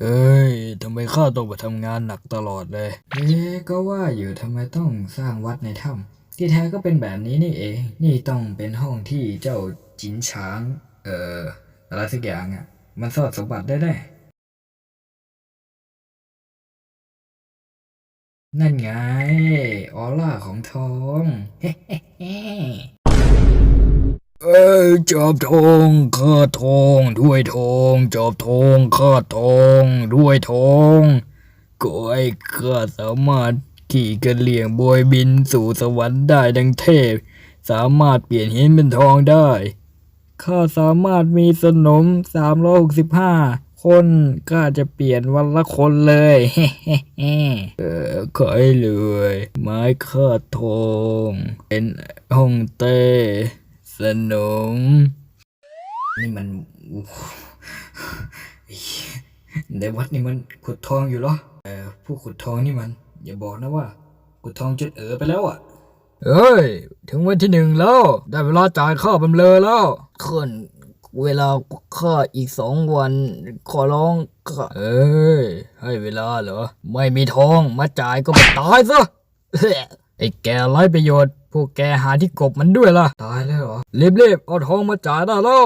เอ้ย ทำไมข้าต้องไปทำงานหนักตลอดเลย เอ๊ะก็ว่าอยู่ทำไมต้องสร้างวัดในถ้ำที่แท้ก็เป็นแบบนี้นี่เอง นี่ต้องเป็นห้องที่เจ้าจินช้าง เอ่อ อะไรสักอย่างอะ มันซ่อนสมบัติได้แน่นั่นไง ออร่าของทอง เอ้ยจอบทองข้าทองด้วยทองจอบทองข้าทองด้วยทองก็ให้ข้าสามารถขี่กระเหลี่ยงโบยบินสู่สวรรค์ได้ดังเทพ สามารถเปลี่ยนหินเป็นทองได้ข้าสามารถมีสนมสามร้อยหกสิบห้าคนข้าจะเปลี่ยนวันละคนเลยเออขายเลย ไม้ข้าทอง เป็นห้องเต้ สนม นี่มันโอ้โหในวัดนี่มันขุดทองอยู่เหรอเออผู้ขุดทองนี่มัน อย่าบอกนะว่า ขุดทองจนเออไปแล้วอะเอ้ย ถึงวันที่หนึ่งแล้ว ได้เวลาจ่ายค่าบำเรอแล้วขึ้นเวลาค่าอีกสองวัน ขอร้องค่าเอ้ย ให้เวลาเหรอ ไม่มีทองมาจ่ายก็มาตายซะ ไอ้แกไร้ประโยชน์ พวกแกหาที่กบมันด้วยล่ะ ตายแล้วเหรอรีบๆเอาทองมาจ่ายได้แล้ว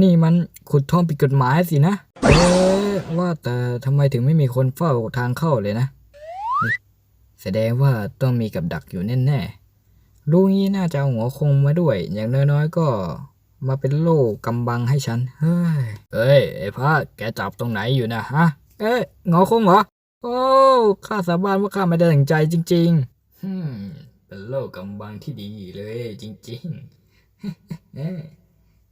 นี่มันขุดทองผิดกฎหมายสินะ เอ๊ะว่าแต่ทำไมถึงไม่มีคนเฝ้าทางเข้าเลยนะ แสดงว่าต้องมีกับดักอยู่แน่ๆรู้งี้น่าจะเอาหัวคงมาด้วย อย่างน้อยๆก็มาเป็นโล่กำบังให้ฉัน เฮ้ยเอ้ย ไอ้พระแกจับตรงไหนอยู่นะฮะ เอ๊ะงอคงเหรอ โอ้ข้าสาบานว่าข้าไม่ได้ตั้งใจจริงๆฮึมเป็นโลกกำบังที่ดีเลยจริงๆเอ้ย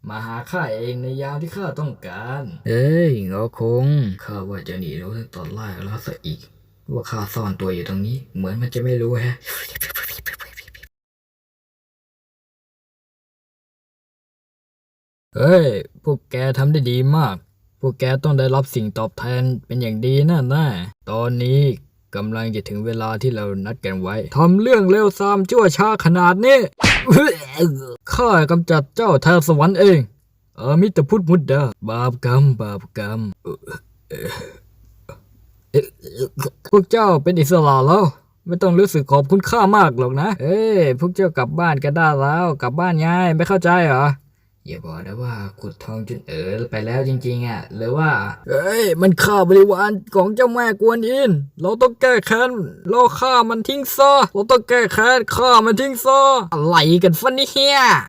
มาหาข้าเองในยามที่ข้าต้องการ เอ้ยงอคงข้าว่าจะหนีรู้ตั้งตอนแรกแล้วซะอีก ว่าข้าซ่อนตัวอยู่ตรงนี้ เหมือนมันจะไม่รู้แฮะเฮ้ย พวกแกทำได้ดีมาก พวกแกต้องได้รับสิ่งตอบแทนเป็นอย่างดีแน่แน่ๆตอนนี้กำลังจะถึงเวลาที่เรานัดกันไว้ทำเรื่องเลวทรามชั่วช้าขนาดนี้ข้ากำจัดเจ้าแทนสวรรค์เองเออมิตรพุทธมุดดาบาปกรรม บาปกรรมพวกเจ้าเป็นอิสระแล้ว ไม่ต้องรู้สึกขอบคุณค่ามากหรอกนะ เอ้พวกเจ้ากลับบ้านกันได้แล้ว กลับบ้านง่ายไม่เข้าใจเหรอ อย่าบอกนะว่าขุดทองจนเออไปแล้วจริง ๆ อะ หรือว่า เอ้ย มันฆ่าบริวารของเจ้าแม่กวนอิน เราต้องแก้แค้นเราฆ่ามันทิ้งซะเราต้องแก้แค้นฆ่ามันทิ้งซะอะไรกันฟันนี่เฮีย